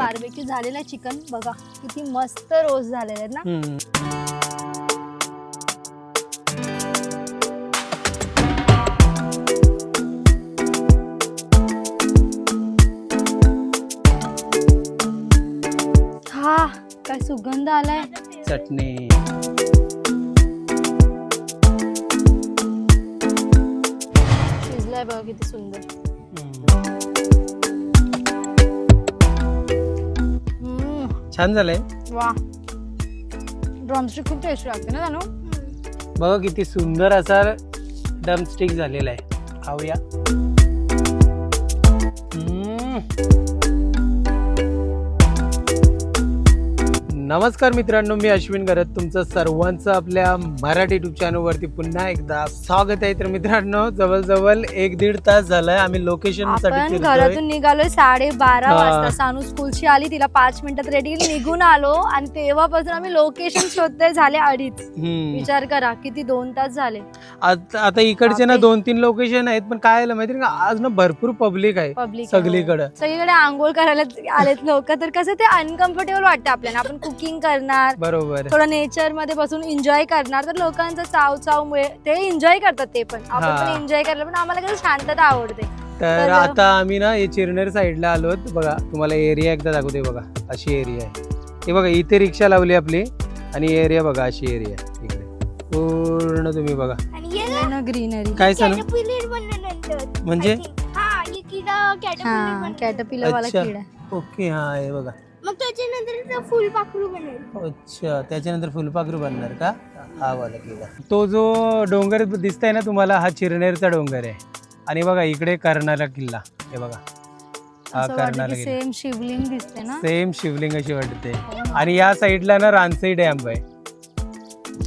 Barbecue झालेलं आहे chicken बघा किती मस्त रोस्ट झालेले आहेत ना. हा काय सुगंध आलाय. चटणी. शिजलाय बघा किती सुंदर. छान झालंय. वा. ड्रमस्टिक खूप टेस्टी लागते ना जाणू बघा किती सुंदर असा डमस्टिक झालेला आहे. खाऊया नमस्कार मित्रांनो मी अश्विन करत तुमचं सर्वांचं आपल्या मराठी युट्यूब चॅनलवरती पुन्हा एकदा स्वागत आहे. तर मित्रांनो जवळजवळ एक दीड तास झालाय. आम्ही लोकेशन आपण घरातून निघालोय साडेबारा हा. वाजता. सानू स्कूलची आली तिला पाच मिनिटात रेडी निघून आलो आणि तेव्हापासून आम्ही लोकेशन शोधतोय झाले अडीच. हम्म. विचार करा किती दोन तास झाले? आता आता इकडचे ना बापरे. दोन तीन लोकेशन आहेत पण काय झालं माहिती का? आज ना भरपूर पब्लिक आहे पब्लिक सगळीकडं. सगळीकडे आंघोळ करायला आलेत लोक. तर कसं ते अनकम्फर्टेबल वाटतं आपल्याला. आपण कुकिंग करणार. बरोबर. थोडं नेचरमध्ये बसून एन्जॉय करणार. तर लोकांचं चाव चाव मुळे ते एन्जॉय करतात ते पण. आपण हा. पण एन्जॉय करायला पण आम्हाला कसं शांतता आवडते. तर तर- आता आम्ही ना हे चिरनेर साईडला आलोत. बघा तुम्हाला एरिया एकदा दाखवते बघा. अशी एरिया आहे. हे बघा इथे रिक्षा लावली आपली. आणि एरिया बघा अशी एरिया आहे. इकडे. पूर्ण तुम्ही बघा. ग्रीनरी काय सांगू? म्हणजे? हा ये किडा हा कॅटरपिलर कॅटरपिलर वाला अच्छा. किडा. ओके हा हे बघा. मग त्याच्यानंतर ते फुलपाखरू बनेल अच्छा त्याच्यानंतर फुलपाखरू बनणार का? हा वाला किल्ला. तो जो डोंगर दिसतोय ना तुम्हाला हा चिरनेरचा डोंगर आहे. आणि बघा इकडे कर्नाला किल्ला. हे बघा. हा असं वाटतं कर्नाला की किल्ला. सेम शिवलिंग दिसते ना? सेम शिवलिंग अशी वाटते. आणि या साईडला ना रानसई डॅम आहे.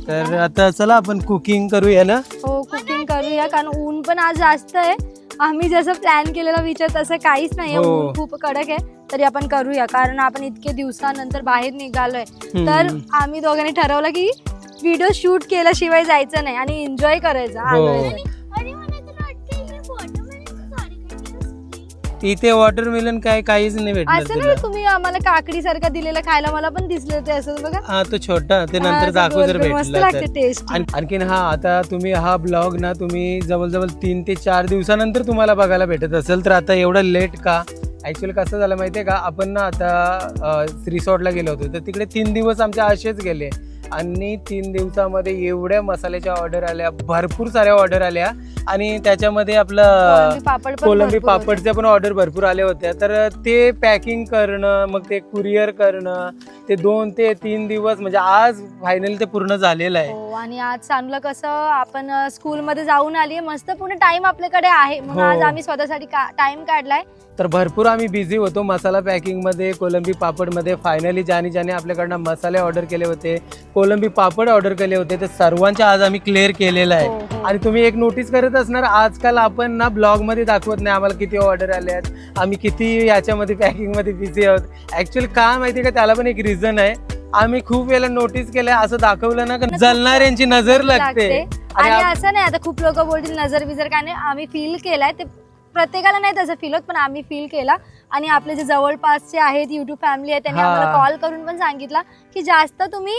तर आता चला आपण कुकिंग करूया ना? हो कुकिंग करूया कारण ऊन पण आज जास्त आहे. आम्ही जसं प्लॅन केलेला विचार तसं काहीच नाही हो. खूप कडक आहे. तरी आपण करूया कारण आपण इतके दिवसानंतर बाहेर निघालोय तर. आम्ही दोघांनी ठरवलं की व्हिडिओ शूट केल्याशिवाय जायचं नाही आणि एन्जॉय करायचं हो. आलोय तर. इथे वॉटरमेलन काय काहीच नाही भेटणार असं तुला. नाही तुम्ही आम्हाला काकडी सारखं दिलेलं खायला मला पण दिसलं ते असं बघा. हा तो छोटा ते हा, नंतर ते दाखवू जर गोल गोल मस्त भेटला लागते तर. टेस्ट आण- आणखीन हा आता तुम्ही हा ब्लॉग ना तुम्ही जवळजवळ तीन ते चार दिवसानंतर तुम्हाला बघायला भेटत असेल तर आता एवढं लेट का? ऍक्च्युअली कसं झालं माहितीये का? आपण ना आता रिसॉर्टला गेलो होतो तर तिकडे तीन दिवस आमचे असेच गेले. आणि तीन दिवसामध्ये एवढ्या मसाल्याच्या ऑर्डर आल्या भरपूर साऱ्या ऑर्डर आल्या. आणि त्याच्यामध्ये आपलं पापड कोलंबी. पापडच्या पण ऑर्डर भरपूर आल्या होत्या. तर ते पॅकिंग करणं मग ते कुरिअर करणं ते दोन ते तीन दिवस म्हणजे आज फायनल ते पूर्ण झालेलं आहे. हो आणि आज चांगलं कसं आपण स्कूल मध्ये जाऊन आली मस्त पूर्ण टाइम आपल्याकडे आहे. म्हणून हो. आज आम्ही स्वतःसाठी टाइम काढलाय. तर भरपूर आम्ही बिझी होतो मसाला पॅकिंगमध्ये कोलंबी पापडमध्ये. फायनली ज्याने ज्याने आपल्याकडनं मसाले ऑर्डर केले होते कोलंबी पापड ऑर्डर केले होते ते सर्वांच्या आज आम्ही क्लिअर केलेलं आहे. हो, हो. आणि तुम्ही एक नोटीस करत असणार आजकाल आपण ना ब्लॉगमध्ये दाखवत नाही आम्हाला किती ऑर्डर आल्या आहेत आम्ही किती याच्यामध्ये पॅकिंगमध्ये बिझी आहोत. ऍक्च्युअली का माहितीये का त्याला पण एक रिझन आहे. आम्ही खूप वेळेला नोटीस केलंय असं दाखवलं ना का जलणाऱ्यांची नजर लागते. आणि असं नाही आता खूप लोक बोलतील नजर बिजर काय नाही आम्ही फील केलाय ते प्रत्येकाला नाही तसं फील होत पण आम्ही फील केला. आणि आपले जे जवळपासचे आहेत युट्यूब फॅमिली आहे त्यांनी. आम्हाला कॉल करून पण सांगितलं की जास्त तुम्ही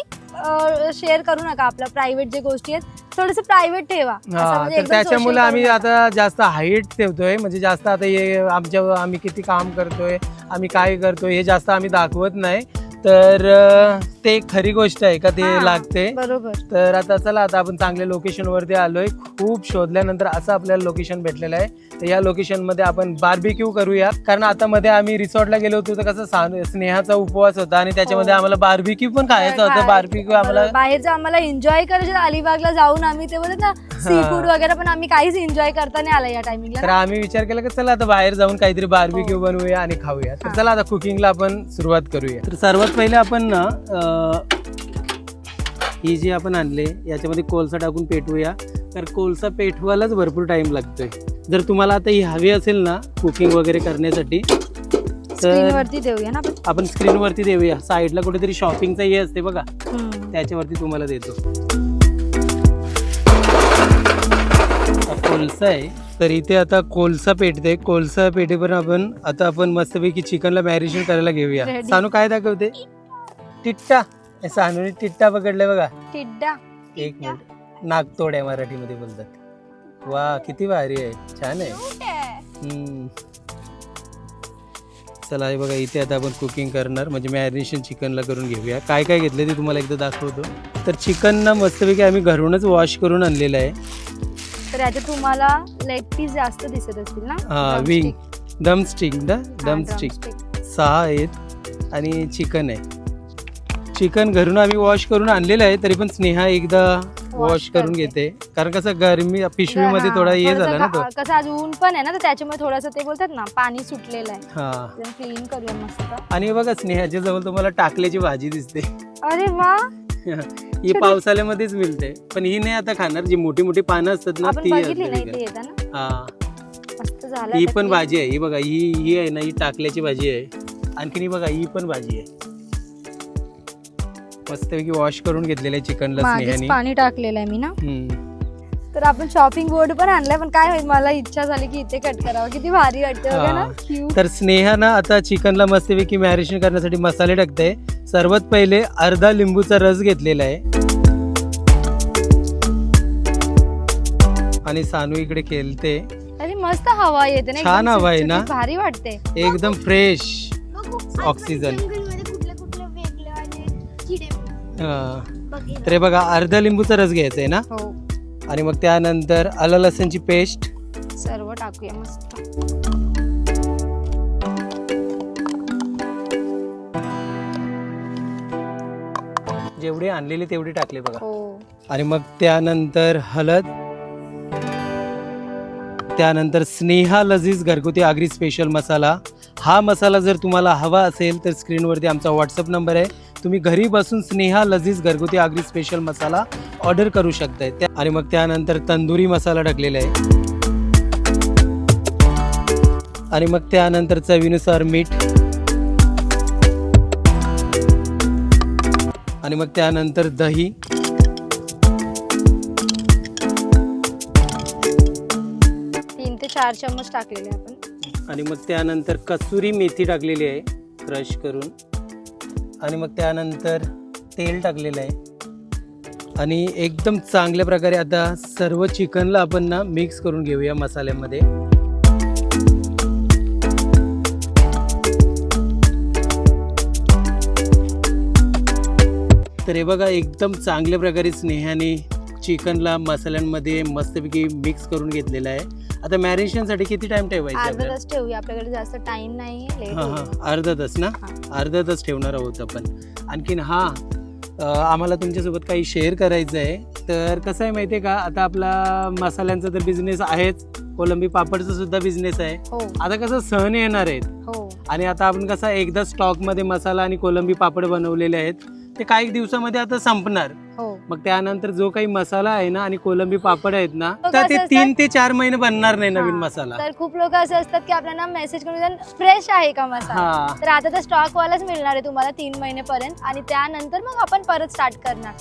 शेअर करू नका आपलं प्रायव्हेट जे गोष्टी आहेत थोडस प्रायव्हेट ठेवा म्हणजे त्याच्यामुळे आम्ही. आता जास्त हाईट ठेवतोय म्हणजे जास्त आता हे आमच्या आम्ही किती काम करतोय आम्ही काय करतोय हे जास्त आम्ही दाखवत नाही तर अं, ते खरी गोष्ट आहे का ते हा, लागते? बरोबर. तर आता चला आता आपण चांगल्या लोकेशन वरती आलोय. खूप शोधल्यानंतर असं आपल्याला लोकेशन भेटलेलं आहे. तर या लोकेशनमध्ये आपण बार्बिक्यू करूया. कारण आता मध्ये आम्ही रिसॉर्टला गेलो होतो तर कसं सा- स्नेहाचा उपवास होता आणि त्याच्यामध्ये हो. आम्हाला बार्बिक्यू पण खायचं होतं. बार्बिक्यू आम्हाला. बाहेरचं आम्हाला एन्जॉय करायचं अलिबागला जाऊन आम्ही ते बोलत ना सी फूड वगैरे पण आम्ही काहीच एन्जॉय करता नाही आला या तर टायमिंगला आम्ही विचार केला की चला आता बाहेर जाऊन काहीतरी बार्बिक्यू हो. बनवूया आणि खाऊया तर हा. चला आता कुकिंगला आपण सुरुवात करूया. तर सर्वात पहिले आपण ना ही जी आपण आणले याच्यामध्ये कोळसा टाकून पेटवूया. तर कोळसा पेटवायलाच भरपूर टाइम लागतोय. जर तुम्हाला आता ही हवी असेल ना कुकिंग वगैरे करण्यासाठी स्क्रीन तर वरती देऊया ना आपण? स्क्रीनवरती देऊया. साईडला कुठेतरी शॉपिंगचा हे असते बघा. त्याच्यावरती तुम्हाला देतो. कोळसा आहे. तर इथे आता कोळसा पेटते कोळसा पेटेपर्यंत आपण आता आपण मस्तपैकी चिकनला मॅरिनेशन करायला घेऊया. Ready. सानू काय दाखवते? टिट्टा. सानूने टिट्टा पकडलाय बघा. टिड्डा एक मिनिट. नागतोड आहे मराठीमध्ये बोलतात. वा किती भारी आहे. छान आहे. Cute आहे. हम्म. चला हे बघा इथे आता आपण कुकिंग करणार. म्हणजे मॅरिनेशन चिकनला करून घेऊया. काय काय घेतलं ते तुम्हाला एकदा दाखवतो. तर चिकन ना मस्तपैकी आम्ही घरूनच वॉश करून आणलेलं आहे. तर याच्यात तुम्हाला लेग पीस जास्त दिसत असतील ना? हा. विंग दम स्टिक ना? दम स्टिक. सहा आहेत आणि चिकन आहे. चिकन घरून आम्ही वॉश करून आणलेलं आहे तरी पण स्नेहा एकदा वॉश करून. घेते. कारण कसं गरमी पिशवीमध्ये थोडा हे झाला ना तो. कसं आज ऊन पण आहे ना तर त्याच्यामुळे थोडंसं ते बोलतात ना पाणी सुटलेलं आहे. हा. क्लीन करूया मस्त. आणि बघा स्नेहाच्या जवळ तुम्हाला टाकल्याची भाजी दिसते. अरे वा! ही पावसाळ्यामध्येच मिळते. पण ही नाही आता खाणार. जी मोठी मोठी पानं असतात ना आपण ती बघितली असते नाही वेगळी. ते येताना. हा. मस्त झालं ही आता पण. भाजी आहे. ही बघा ही ही आहे ना ही टाकल्याची भाजी आहे. आणखीन ही बघा ही पण भाजी आहे. मस्तपैकी वॉश करून घेतलेलं आहे चिकनला मागेच स्नेहाने. पाणी टाकलेलं आहे मी ना. तर आपण शॉपिंग बोर्ड पण आणलाय पण काय होईल मला इच्छा झाली की इथे कट करावं. किती भारी वाटतं बघा ना. हा. क्यूट तर स्नेहा ना आता चिकनला मस्तपैकी मॅरिनेशन करण्यासाठी मसाले टाकते सर्वात पहिले अर्धा लिंबूचा रस घेतलेला आहे. आणि सानू इकडे खेळते अरे मस्त हवा येते ना छान हवा आहे ना? भारी वाटते. एकदम फ्रेश तर हे बघा अर्धा लिंबूचा रस घ्यायचा आहे ना? हो. आणि मग त्यानंतर आलं लसणची पेस्ट सर्व टाकूया मस्त. जेवढी आणलेली तेवढी टाकली बघा. हो. आणि मग त्यानंतर हळद त्यानंतर स्नेहा लजीज घरगुती आगरी स्पेशल मसाला. हा मसाला जर तुम्हाला हवा असेल तर स्क्रीनवरती आमचा व्हॉट्सअप नंबर आहे. तुम्ही घरी बसून स्नेहा लजीज घरगुती आगरी स्पेशल मसाला ऑर्डर करू शकताय. त्या- आणि मग त्यानंतर तंदुरी मसाला टाकलेला आहे. आणि मग त्यानंतर चवीनुसार मीठ. आणि मग त्यानंतर दही. तीन ते चार चम्मच टाकलेले आपण. आणि मग त्यानंतर कसुरी मेथी टाकलेली आहे क्रश करून. आणि मग त्यानंतर तेल टाकलेलं आहे. आणि एकदम चांगल्या प्रकारे आता सर्व चिकनला आपण ना मिक्स करून घेऊया मसाल्यामध्ये. तर हे बघा एकदम चांगल्या प्रकारे स्नेहाने चिकनला मसाल्यांमध्ये मस्तपैकी मिक्स करून घेतलेलं आहे. आता मॅरिनेशनसाठी किती टाइम ठेवायचं अर्धा आपल्याला? तास ठेवूया आपल्याकडे जास्त टाइम नाही लेट हा हा. अर्धा तास ना? हा. अर्धा तास ठेवणार आहोत आपण. आणखीन हा अ, आम्हाला तुमच्यासोबत काही शेअर करायचं आहे. तर कसं आहे माहिती आहे का आता आपला मसाल्यांचा तर बिझनेस आहेच. कोलंबी पापडचा सुद्धा बिझनेस आहे. हो. आता कसं सण येणार आहेत. हो. आणि आता आपण कसं एकदा स्टॉकमध्ये मसाला आणि कोलंबी पापड बनवलेले आहेत. ते काही दिवसामध्ये आता संपणार. हो. मग त्यानंतर जो काही मसाला आहे ना आणि कोलंबी पापड आहेत ना तर ते असं तीन ते चार महिने बनणार नाही नवीन हा. मसाला. तर खूप लोक असे असतात की आपल्याला मेसेज करून फ्रेश आहे का मसाला? हा. तर आता तर स्टॉक वालाच मिळणार आहे तुम्हाला तीन महिनेपर्यंत आणि त्यानंतर मग आपण परत स्टार्ट करणार.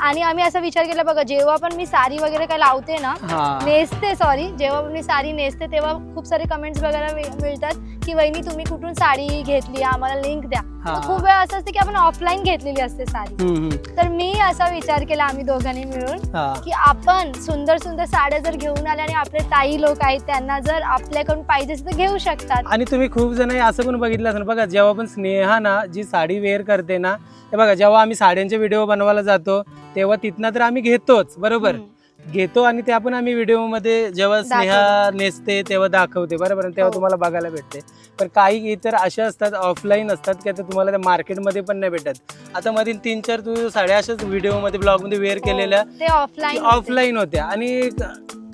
आणि आम्ही असा विचार केला बघा जेव्हा पण मी साडी वगैरे काय लावते ना हा. नेसते सॉरी जेव्हा मी साडी नेसते तेव्हा खूप सारे कमेंट्स बघायला मिळ- मिळतात की वहिनी तुम्ही कुठून साडी घेतली? आम्हाला लिंक द्या. हा. खूप वेळा असं असतं की आपण ऑफलाईन घेतलेली असते साडी हम्म, हम्म. तर मी असा विचार केला आम्ही दोघांनी मिळून हा. की आपण सुंदर सुंदर साड्या जर घेऊन आल्या आणि आपले ताई लोक आहेत त्यांना जर आपल्याकडून पाहिजे असेल तर घेऊ शकतात. आणि तुम्ही खूप जण हे असं पण बघितलं असेल. बघा जेव्हा पण स्नेहा ना जी साडी वेअर करते ना हे बघा जेव्हा आम्ही साड्यांचे व्हिडिओ बनवायला जातो तेव्हा तिथनं तर आम्ही घेतोच बरोबर? हम्म. घेतो आणि ते आपण आम्ही व्हिडिओमध्ये जेव्हा स्नेहा नेसते तेव्हा दाखवते बरोबर? आणि तेव्हा हो. तुम्हाला बघायला भेटते. पण काही इतर अशा असतात ऑफलाईन असतात की आता तुम्हाला त्या मार्केटमध्ये पण नाही भेटत. आता मध्ये तीन चार तू साड्या अशाच व्हिडिओमध्ये ब्लॉगमध्ये वेअर केलेल्या हो, ते ऑफलाईन ऑफलाईन होत्या. आणि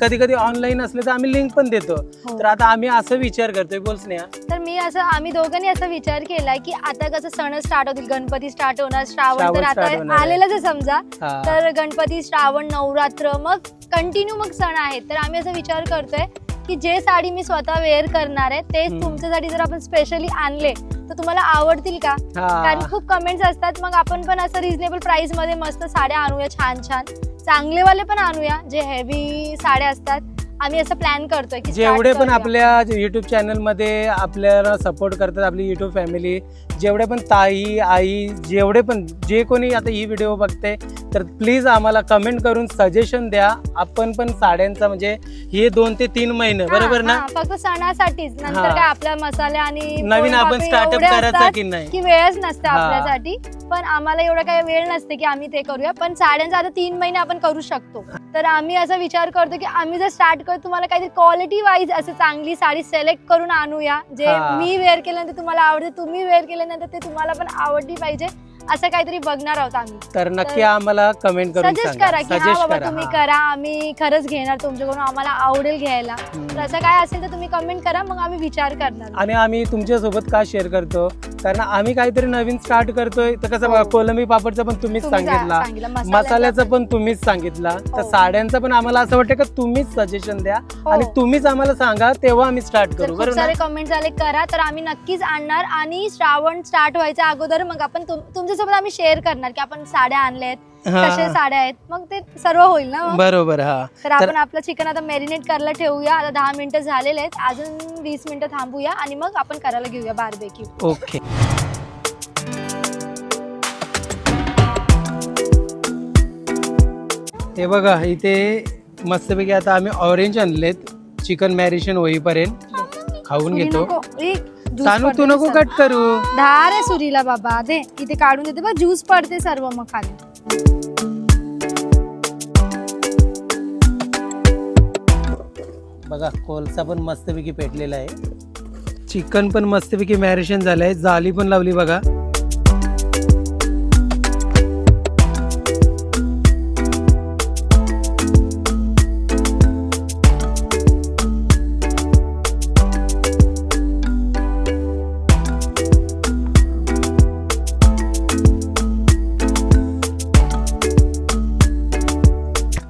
कधी कधी ऑनलाईन असले तर आम्ही लिंक पण देतो हो. तर आता आम्ही असं विचार करतोय बोल स्नेहा तर मी असं आम्ही दोघांनी असा विचार केलाय की आता कसं सण स्टार्ट होतील गणपती स्टार्ट होणार श्रावण श्रावण तर start होणार आता आहे. आलेलंच आहे समजा हा. तर गणपती श्रावण नवरात्र मग कंटिन्यू मग सण आहेत तर आम्ही असा विचार करतोय की जे साडी मी स्वतः वेअर करणार आहे तेच हम्म. तुमच्यासाठी जर आपण स्पेशली आणले तर तुम्हाला आवडतील का कारण खूप कमेंट्स असतात मग आपण पण असं रिझनेबल प्राइसमध्ये मस्त साड्या आणूया छान छान चांगलेवाले पण आणूया जे हेवी साड्या असतात आम्ही असं प्लॅन करतोय की start जेवढे पण करूया. आपल्या युट्यूब चॅनलमध्ये आपल्याला सपोर्ट करतात आपली युट्यूब फॅमिली जेवढे पण ताई आई जेवढे पण जे कोणी आता ही व्हिडिओ बघते तर प्लीज आम्हाला कमेंट करून सजेशन द्या आपण पण साड्यांचा म्हणजे हे दोन ते तीन महिने हा, बरोबर ना हा, फक्त सणासाठीच नंतर हा. काय आपल्या मसाले आणि नवीन आपण स्टार्टअप एवढे करायचा असतात की नाही की वेळच नसते हा. आपल्यासाठी पण आम्हाला एवढा काही वेळ नसते की आम्ही ते करूया. पण साड्यांचा आता तीन महिने आपण करू शकतो. तर आम्ही असा विचार करतो की आम्ही जर स्टार्ट करतो तुम्हाला काहीतरी क्वालिटी वाईज असं चांगली साडी सिलेक्ट करून आणूया जे. मी वेअर केल्यानंतर तुम्हाला आवडते तुम्ही वेअर केल्यानंतर ते तुम्हाला पण आवडली पाहिजे. असं काहीतरी बघणार आहोत आम्ही तर नक्की आम्हाला कमेंट करून सजेस्ट सांगा करा की हा बाबा करा तुम्ही हा. करा आम्ही खरंच घेणार तुमच्याकडून आम्हाला आवडेल घ्यायला. तर असं काय असेल तर तुम्ही कमेंट करा मग आम्ही विचार करणार आणि आम्ही तुमच्यासोबत का शेअर करतो कारण आम्ही काहीतरी नवीन स्टार्ट करतोय तर कसं हो. कोलंबी पापडचं पण तुम्हीच तुम्ही जा- सांगितला सांगितलं. मसाल्याचा पण तुम्हीच सांगितला तर हो. साड्यांचं पण आम्हाला असं वाटतं का तुम्हीच सजेशन द्या हो. आणि तुम्हीच आम्हाला सांगा तेव्हा आम्ही स्टार्ट जर करू खूप बरोबर सारे? कमेंट झाले करा तर आम्ही नक्कीच आणणार आणि श्रावण स्टार्ट व्हायच्या अगोदर मग आपण तुम- तुमच्यासोबत आम्ही शेअर करणार की आपण साड्या आणल्यात हा. कसे साड्या आहेत. मग ते सर्व होईल ना मग. बरोबर हा. तर आपण आपलं चिकन आता मॅरिनेट करायला ठेवूया. आता दहा मिनिटं झालेले आहेत. अजून वीस मिनिटं थांबूया आणि मग आपण करायला घेऊया बारबेक्यू ओके हे बघा इथे मस्तपैकी आता आम्ही ऑरेंज आणलेत. चिकन मॅरिनेशन होईपर्यंत. खाऊन घेतो. सानू तू नको कट करू. धार आहे सुरीला बाबा. दे इथे काढून देते बघ. ज्यूस पडते सर्व मग खाली. बघा कोलसा पण मस्तपैकी पेटलेला आहे. चिकन पण मस्तपैकी मॅरिनेशन झालंय. जाली पण लावली बघा.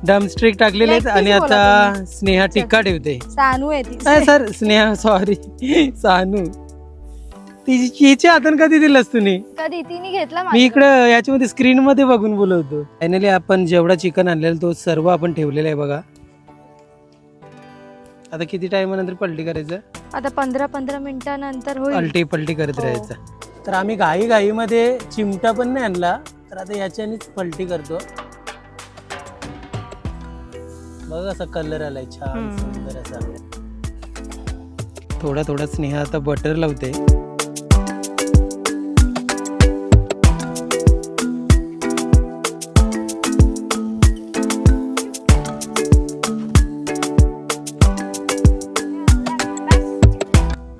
डमस्ट्रिक टाकलेले आहेत Leg आणि piece आता. स्नेहा टिक्का ठेवते. सानू आहे ती. नाही सर स्नेहा सॉरी सानू. तिची हिच्या हातून कधी दिलंस तुम्ही कधी? तिने घेतला मी. इकडं याच्यामध्ये स्क्रीन मध्ये बघून बोलवतो. फायनली आपण जेवढा चिकन आणलेला तो सर्व आपण ठेवलेला आहे बघा. आता किती टाइम नंतर पलटी करायचं? आता पंधरा पंधरा मिनिटानंतर होईल. पलटी पलटी करत हो. राहायचं. तर आम्ही घाई घाईमध्ये चिमटा पण नाही आणला. तर आता याच्यानेच पलटी करतो. बघ असा कलर आलाय छान. सुंदर असा. थोडा थोडा स्नेहा आता बटर लावते.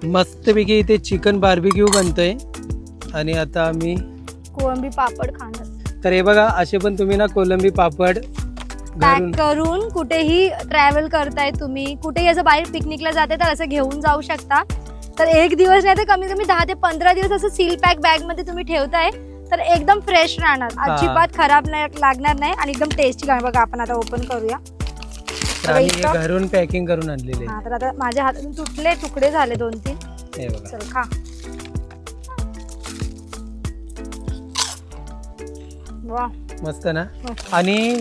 मस्तपैकी इथे चिकन बार्बिक्यू बनतोय. आणि आता आम्ही कोळंबी पापड खाणार. तर हे बघा असे पण तुम्ही ना कोलंबी पापड पॅक करून कुठेही ट्रॅव्हल करताय तुम्ही कुठेही असं बाहेर पिकनिकला जाते तर असं घेऊन जाऊ शकता. तर एक दिवस नाही तर कमीत कमी दहा ते पंधरा दिवस असं सील पॅक बॅगमध्ये तुम्ही ठेवताय तर एकदम फ्रेश राहणार. अजिबात खराब नाही लागणार नाही आणि एकदम टेस्टी लागणार बघा आपण आता ओपन करूया. घरून पॅकिंग करून आणलेले. तर आता माझ्या हातातून तुटले तुकडे झाले दोन तीन. चल खा. वा मस्त ना. आणि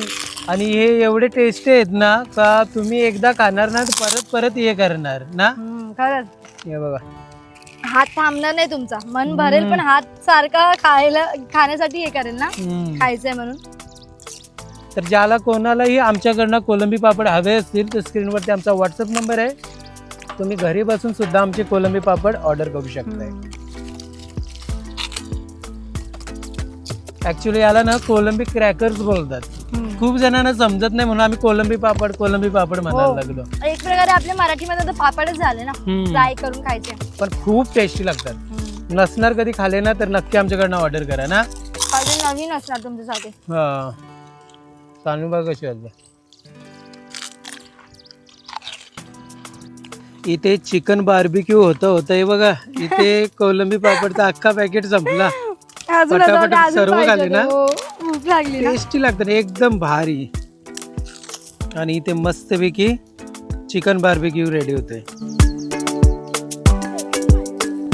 आणि हे एवढे टेस्टी आहेत ना का तुम्ही एकदा खाणार ना तर परत परत हे करणार ना? हम्म, खरंच. हे बघा. हात थांबणार नाही तुमचा. मन भरेल. पण हात सारखा खायला खाण्यासाठी हे करेल ना? हम्म. खायचंय म्हणून. तर ज्याला कोणालाही आमच्याकडनं कोलंबी पापड हवे असतील तर स्क्रीनवरती आमचा व्हॉट्सअप नंबर आहे. तुम्ही घरी बसून सुद्धा आमचे कोलंबी पापड ऑर्डर करू शकताय. ऍक्च्युली याला ना कोलंबी क्रॅकर्स बोलतात. खूप जणांना समजत नाही म्हणून आम्ही कोलंबी पापड कोलंबी पापड म्हणायला हो. लागलो. एक प्रकारे आपल्या मराठीमध्ये तर पापडच झाले ना. फ्राय करून खायचे. पण खूप टेस्टी लागतात. नसणार कधी खाले ना तर नक्की आमच्याकडनं ऑर्डर करा ना. नवीन असणार तुमच्यासाठी. हा. बघ कशी वाटलं इथे चिकन बार्बिक्यू होतं होतं. हे बघा इथे कोलंबी पापडचा अख्खा पॅकेट संपला. अजून पटापट अजून सर्व पाहिजे ना? हो, भूक लागली ना. टेस्टी लागतात एकदम भारी. आणि इथे मस्तपैकी चिकन बार्बिक्यू रेडी होते.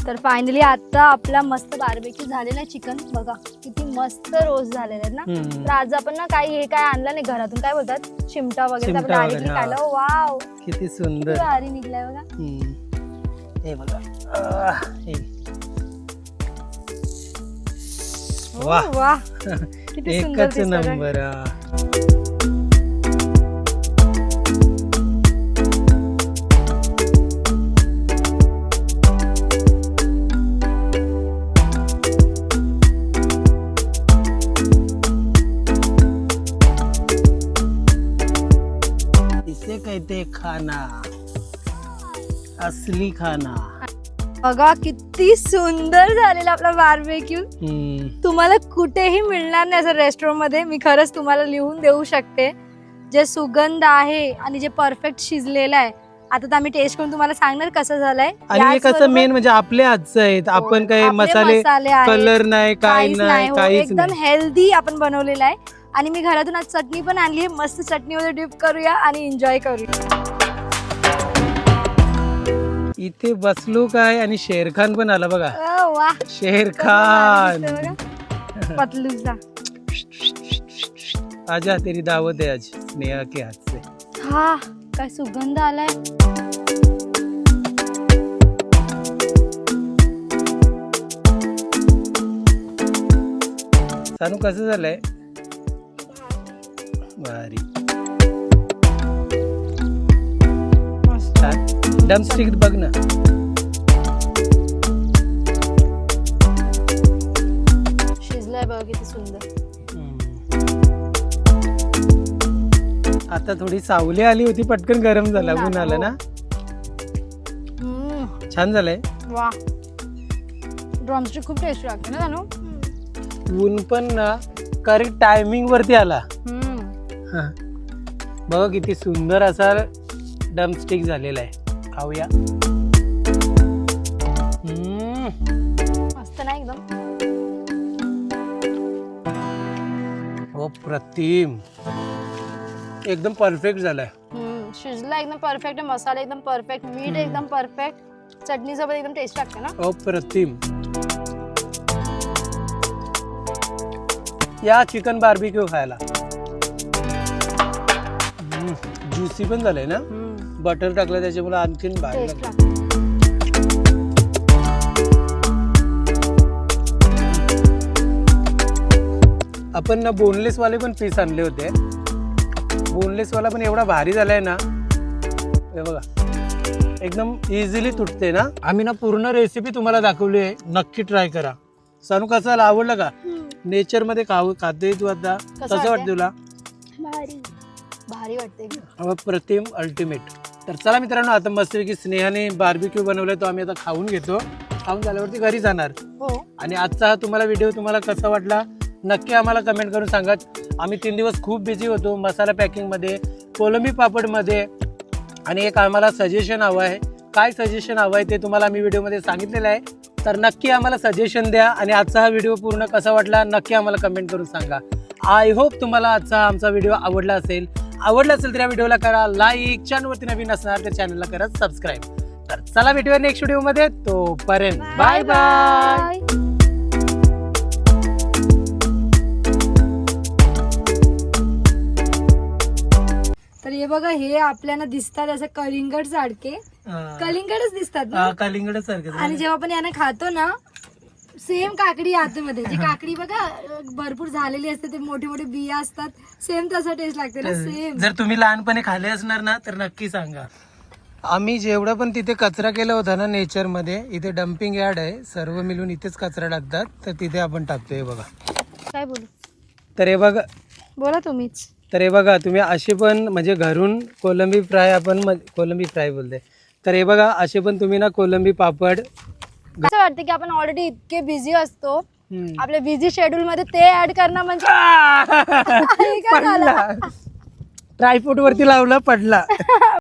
तर फायनली आता आपला मस्त बार्बेक्यू झालेला चिकन बघा किती मस्त रोस्ट झालेले आहेत ना. हम्म. तर आज आपण ना काही हे काय आणलं नाही घरातून काय बोलतात? चिमटा वगैरे तर आपण चिमटा डायरेक्टली वगैरे, हा. खाल्लं. वाव. किती सुंदर. भारी निघलाय बघा. हम्म. हे बघा. आह, हे. वा वा किती सुंदर एकच. नंबर. इसे कहते खाना असली खाना बघा किती सुंदर झालेला आपला बार्बेक्यू. तुम्हाला कुठेही मिळणार नाही असं रेस्टॉरंटमध्ये मी खरंच तुम्हाला लिहून देऊ शकते. जे सुगंध आहे आणि जे परफेक्ट शिजलेलं आहे आता तर आम्ही टेस्ट करून तुम्हाला सांगणार कसं झालंय. आणि हे कसं मेन म्हणजे आपल्या हातचं आहेत. आपण हो, काही आपले मसाले. कलर नाही काय नाही हो, काहीच एकदम हेल्दी आपण बनवलेलं आहे. आणि मी घरातून आज चटणी पण आणली आहे. मस्त चटणीमध्ये डिप करूया आणि एन्जॉय करूया. इथे बसलो काय आणि शेर खान पण आला बघा. वा. शेर खान. पतलूचा आजा तेरी दावत आहे आज. स्नेहा के हात से हा काय सुगंध आलाय. सानू कसं झालंय? भारी. डमस्टिक बघ ना शिजलाय बघा किती सुंदर आता थोडी सावली आली होती पटकन गरम झाला ऊन आलं, ना? छान झालंय. वा ड्रमस्टिक खूप टेस्टी लागते ना जाणू ऊन पण ना करेक्ट टायमिंग वरती आला. हा. बघा किती सुंदर असा डमस्टिक झालेला आहे. खाऊया. मस्त ना एकदम. हो प्रतिम. एकदम परफेक्ट झालाय. हम्म, शिजला एकदम परफेक्ट मसाला एकदम परफेक्ट मीठ. एकदम परफेक्ट चटणी सोबत एकदम टेस्ट लागते ना? अप्रतिम या चिकन बार्बिक्यू खायला. ज्युसी पण झालंय ना? बटर टाकलं त्याच्यामुळे आणखीन भारी टेस्ट लागलं. लागते. आपण ना बोनलेस वाले पण पीस आणले होते. बोनलेस वाला पण एवढा भारी झालाय ना. हे बघा. एकदम इझिली तुटते ना. आम्ही ना पूर्ण रेसिपी तुम्हाला दाखवली आहे. नक्की ट्राय करा. सानू कसं? आवडलं का? नेचरमध्ये खाऊ खाते तू आता. कसं वाटतंय? वाटतं तुला? भारी. भारी वाटते. अप्रतिम अल्टिमेट तर चला मित्रांनो आता मस्तपैकी स्नेहाने बार्बिक्यू बनवलाय तो आम्ही आता खाऊन घेतो. खाऊन झाल्यावरती घरी जाणार. हो. आणि आजचा हा तुम्हाला व्हिडिओ तुम्हाला कसा वाटला नक्की आम्हाला कमेंट करून सांगा. आम्ही तीन दिवस खूप बिझी होतो मसाला पॅकिंगमध्ये कोलंबी पापडमध्ये आणि एक आम्हाला सजेशन हवं आहे. काय सजेशन हवं आहे ते तुम्हाला आम्ही व्हिडिओमध्ये सांगितलेलं आहे. तर नक्की आम्हाला सजेशन द्या आणि आजचा हा व्हिडिओ पूर्ण कसा वाटला नक्की आम्हाला कमेंट करून सांगा. आय होप तुम्हाला आजचा आमचा व्हिडिओ आवडला असेल. आवडला असेल तर या व्हिडिओला करा लाईक चॅनलवरती नवीन असणार तर चॅनलला करा सबस्क्राईब तर चला भेटूया नेक्स्ट व्हिडिओमध्ये तोपर्यंत बाय बाय तर हे बघा हे आपल्याला दिसतात असं कलिंगड सारखे. कलिंगडच दिसतात ना? कलिंगड सारखं. आणि जेव्हा आपण याने खातो ना सेम काकडी आतमध्ये. जी काकडी बघा भरपूर झालेली असते ते मोठे मोठे बिया असतात. सेम तसा टेस्ट लागते ना सेम. जर तुम्ही लहानपणी खाल्ले असणार ना तर नक्की सांगा. आम्ही जेवढं पण तिथे कचरा केला होता ना नेचरमध्ये इथे डम्पिंग यार्ड आहे सर्व मिळून इथेच कचरा टाकतात तर तिथे आपण टाकतोय बघा. काय बोलू? तर हे बघा. बोला तुम्हीच. तर हे बघा तुम्ही असे पण म्हणजे घरून कोलंबी फ्राय आपण कोलंबी फ्राय बोलते तर हे बघा असे पण तुम्ही ना कोलंबी पापड असं वाटतं की आपण ऑलरेडी इतके बिझी असतो. आपल्या बिझी शेड्यूल मध्ये ते ऍड करणं म्हणजे काय झालं? पडला ट्रायपोर्ट वरती लावला पडला